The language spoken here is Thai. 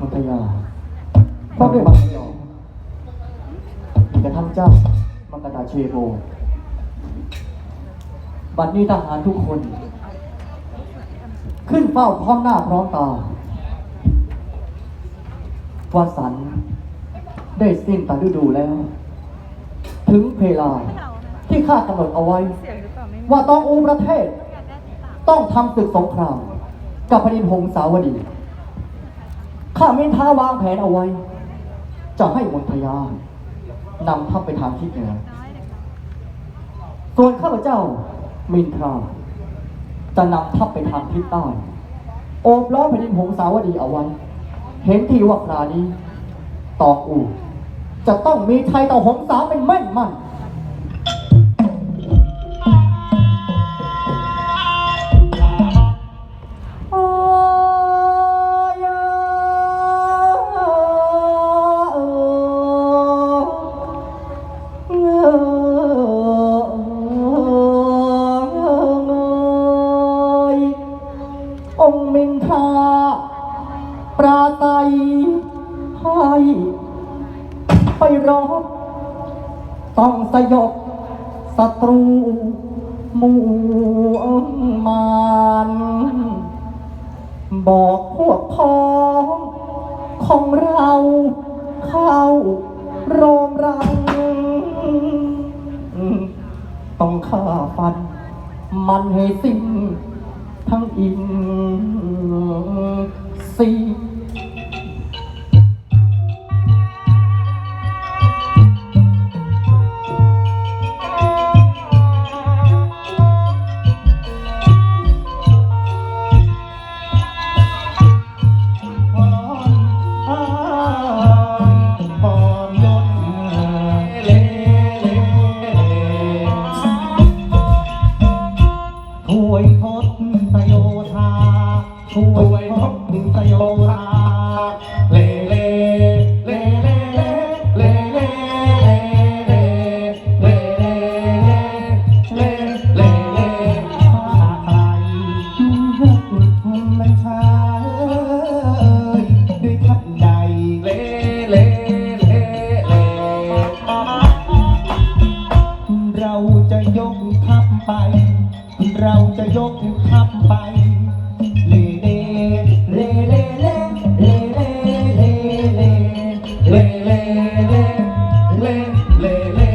มัตยาพ่อด้วยบังยอมกระทำเจ้ามังกรดาเชโบบัดนี้ทหารทุกคน ขึ้นเฝ้าพร้อมหน้าพร้อมตาวาสันได้สิ้นตาฤดูแล้ว ถึงเวลาที่ข้ากำหนดเอาไว้ ว่าต้องอูประเทศ ต้องทำศึกสงคราม กับพระดินหงสาวดี ข้ามีท้าวางแผนเอาไว้ จะให้มนทยานำทัพไปทางทิศเหนือ ส่วนข้าพเจ้ามินทราจะนำทัพไปทางทิศใต้ โอบล้อมแผ่นดินหงสาวดีเอาไว้ เห็นทีว่าครานี้ ตองอูจะต้องมีชัยต่อหงสาเป็นแม่นมั่น องค์มินทราปราศัยให้ไปรบต้องสยบศัตรูหมู่มานบอกพวกพ้องของเราเข้าโรมรังต้องฆ่าฟัน มันให้สิ้น ทั้งอินท วยทศตโยธาเลเลเลเลเลเลเลเลเลเลเลเลข้าใครเลือกอุทมบัญชาด้วยขัดใดเลเลเลเลเราจะยกทัพไป เราจะยกทัพไป le, le, le, le.